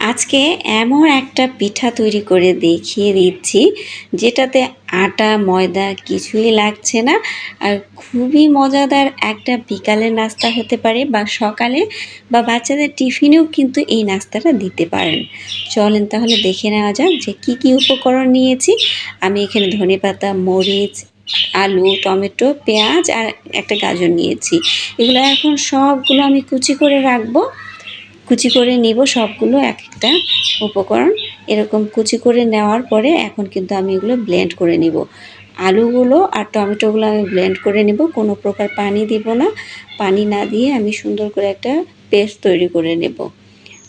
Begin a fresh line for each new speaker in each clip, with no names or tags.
আজকে এমন একটা পিঠা তৈরি করে দেখিয়ে দিচ্ছি, যেটাতে আটা, ময়দা কিছুই লাগছে না। আর খুবই মজাদার একটা বিকালের নাস্তা হতে পারে বা সকালে বা বাচ্চাদের টিফিনেও কিন্তু এই নাস্তাটা দিতে পারেন। চলেন তাহলে দেখে নেওয়া যাক যে কি কি উপকরণ নিয়েছি। আমি এখানে ধনেপাতা মরিচ, আলু, টমেটো, পেঁয়াজ আর একটা গাজর নিয়েছি। এগুলো এখন সবগুলো আমি কুচি করে রাখব। কুচি করে নিব সবগুলো, এক একটা উপকরণ। এরকম কুচি করে নেওয়ার পরে এখন কিন্তু আমি এগুলো ব্লেন্ড করে নিব। আলুগুলো আর টমেটোগুলো আমি ব্লেন্ড করে নিব, কোনো প্রকার পানি দিব না। পানি না দিয়ে আমি সুন্দর করে একটা পেস্ট তৈরি করে নেব।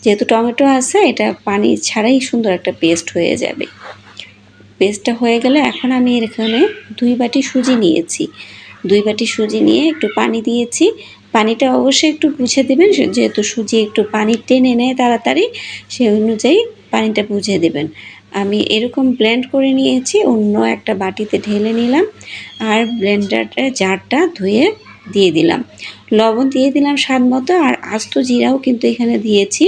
যেহেতু টমেটো আছে, এটা পানি ছাড়াই সুন্দর একটা পেস্ট হয়ে যাবে। পেস্টটা হয়ে গেলে এখন আমি এখানে দুই বাটি সুজি নিয়েছি। দুই বাটি সুজি নিয়ে একটু পানি দিয়েছি। পানিটা অবশ্যই একটু বুঝে দেবেন যেহেতু সুজি একটু পানি টেনে নেয় তাড়াতাড়ি, সেই অনুযায়ী পানিটা বুঝে দেবেন। আমি এরকম ব্লেন্ড করে নিয়েছি, অন্য একটা বাটিতে ঢেলে নিলাম আর ব্লেন্ডারটা জারটা ধুয়ে দিয়ে দিলাম। লবণ দিয়ে দিলাম স্বাদ মতো আর আস্ত জিরাও কিন্তু এখানে দিয়েছি।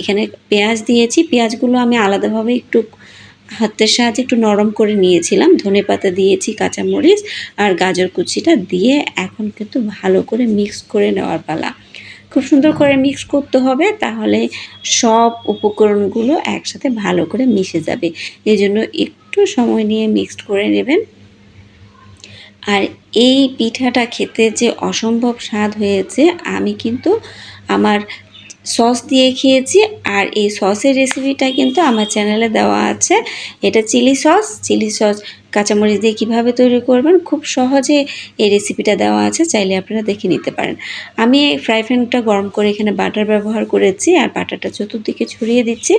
এখানে পেঁয়াজ দিয়েছি, পেঁয়াজগুলো আমি আলাদাভাবে একটু হাতের সাহায্যে একটু নরম করে নিয়েছিলাম। ধনে পাতা দিয়েছি, কাঁচামরিচ আর গাজর কুচিটা দিয়ে এখন কিন্তু ভালো করে মিক্স করে নেওয়ার পালা। খুব সুন্দর করে মিক্স করতে হবে তাহলে সব উপকরণগুলো একসাথে ভালো করে মিশে যাবে। এই জন্য একটু সময় নিয়ে মিক্সড করে নেবেন। আর এই পিঠাটা খেতে যে অসম্ভব স্বাদ হয়েছে, আমি কিন্তু আমার সস দিয়ে খেয়েছি আর এই সসের রেসিপিটা কিন্তু আমার চ্যানেলে দেওয়া আছে। এটা চিলি সস চিলি সস কাঁচামরিচ দিয়ে কীভাবে তৈরি করবেন খুব সহজে এই রেসিপিটা দেওয়া আছে, চাইলে আপনারা দেখে নিতে পারেন। আমি এই ফ্রাই প্যানটা গরম করে এখানে বাটার ব্যবহার করেছি আর বাটারটা চতুর্দিকে ছড়িয়ে দিচ্ছি।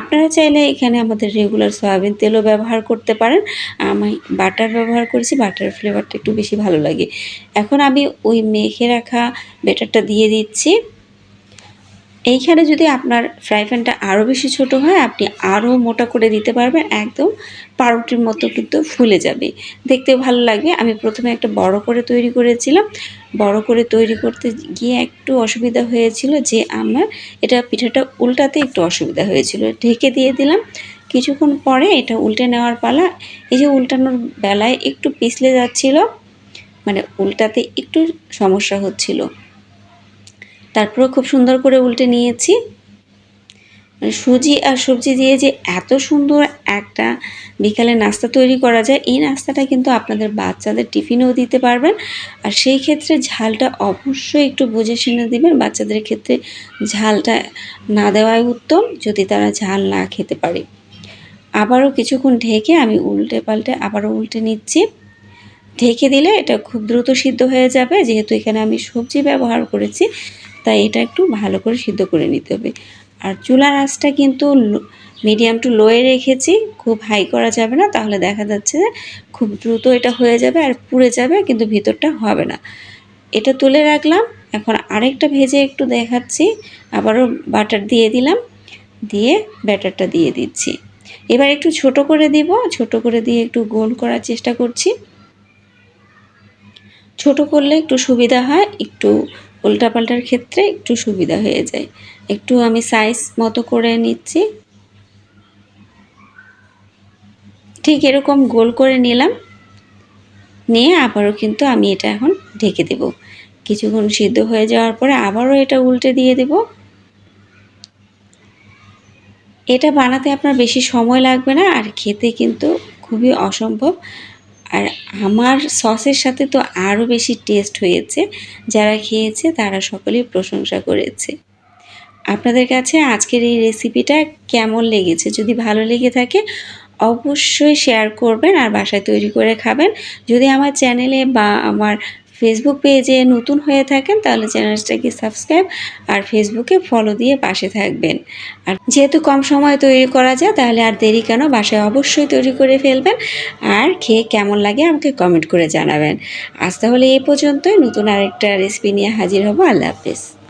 আপনারা চাইলে এখানে আমাদের রেগুলার সয়াবিন তেলও ব্যবহার করতে পারেন। আমি বাটার ব্যবহার করেছি বাটার ফ্লেভারটা একটু বেশি ভালো লাগে। এখন আমি ওই মেখে রাখা বেটারটা দিয়ে দিচ্ছি। এইখানে যদি আপনার ফ্রাই প্যানটা আরও বেশি ছোট হয়, আপনি আরও মোটা করে দিতে পারবেন, একদম পাউরুটির মতো কিন্তু ফুলে যাবে। দেখতে ভালো লাগবে। আমি প্রথমে একটা বড় করে তৈরি করেছিলাম। বড় করে তৈরি করতে গিয়ে একটু অসুবিধা হয়েছিল যে আমার এটা পিঠাটা উল্টাতে একটু অসুবিধা হয়েছিল। ঢেকে দিয়ে দিলাম। কিছুক্ষণ পরে এটা উল্টে নেওয়ার পালা। এই যে উল্টানোর বেলায় একটু পিছলে যাচ্ছিল মানে উল্টাতে একটু সমস্যা হচ্ছিল। তারপরেও খুব সুন্দর করে উল্টে নিয়েছি। মানে সুজি আর সবজি দিয়ে যে এত সুন্দর একটা বিকালে নাস্তা তৈরি করা যায়, এই নাস্তাটা কিন্তু আপনাদের বাচ্চাদের টিফিনেও দিতে পারবেন। আর সেই ক্ষেত্রে ঝালটা অবশ্যই একটু বুঝে শুনে দিবেন। বাচ্চাদের ক্ষেত্রে ঝালটা না দেওয়াই উত্তম, যদি তারা ঝাল না খেতে পারে। আবারও কিছুক্ষণ ঢেকে আমি উল্টে পাল্টে আবারও উল্টে নিচ্ছি। ঢেকে দিলে এটা খুব দ্রুত সিদ্ধ হয়ে যাবে। যেহেতু এখানে আমি সবজি ব্যবহার করেছি তাই এটা একটু ভালো করে সিদ্ধ করে নিতে হবে। আর চুলার আঁচটা কিন্তু মিডিয়াম টু লোয়ে রেখেছি, খুব হাই করা যাবে না, তাহলে দেখা যাচ্ছে যে খুব দ্রুত এটা হয়ে যাবে আর পুড়ে যাবে, কিন্তু ভিতরটা হবে না। এটা তুলে রাখলাম, এখন আরেকটা ভেজে একটু দেখাচ্ছি, আবারও বাটার দিয়ে দিলাম, দিয়ে ব্যাটারটা দিয়ে দিচ্ছি। এবার একটু ছোট করে দিব, ছোট করে দিয়ে একটু গোল করার চেষ্টা করছি। ছোট করলে একটু সুবিধা হয়, একটু উল্টাপাল্টার ক্ষেত্রে একটু সুবিধা হয়ে যায়। একটু আমি সাইজ মতো করে নিচ্ছি। ঠিক এরকম গোল করে নিলাম। নিয়ে আবারও কিন্তু আমি এটা এখন ঢেকে দেব। কিছুক্ষণ সিদ্ধ হয়ে যাওয়ার পরে আবারও এটা উল্টে দিয়ে দেব। এটা বানাতে আপনার বেশি সময় লাগবে না, আর খেতে কিন্তু খুবই অসম্ভব। আর আমার সসের সাথে তো আরও বেশি টেস্ট হয়েছে। যারা খেয়েছে তারা সকলেই প্রশংসা করেছে। আপনাদের কাছে আজকের এই রেসিপিটা কেমন লেগেছে? যদি ভালো লেগে থাকে, অবশ্যই শেয়ার করবেন আর বাসায় তৈরি করে খাবেন। যদি আমার চ্যানেলে বা আমার ফেসবুক পেজে নতুন হয়ে থাকেন, তাহলে চ্যানেলটাকে সাবস্ক্রাইব আর ফেসবুকে ফলো দিয়ে পাশে থাকবেন। আর যেহেতু কম সময় তৈরি করা যায়, তাহলে আর দেরি কেন? বাসায় অবশ্যই তৈরি করে ফেলবেন। আর খেয়ে কেমন লাগে আমাকে কমেন্ট করে জানাবেন। আজ তাহলে এই পর্যন্তই। নতুন আরেকটা রেসিপি নিয়ে হাজির হব। আল্লাহ হাফেজ।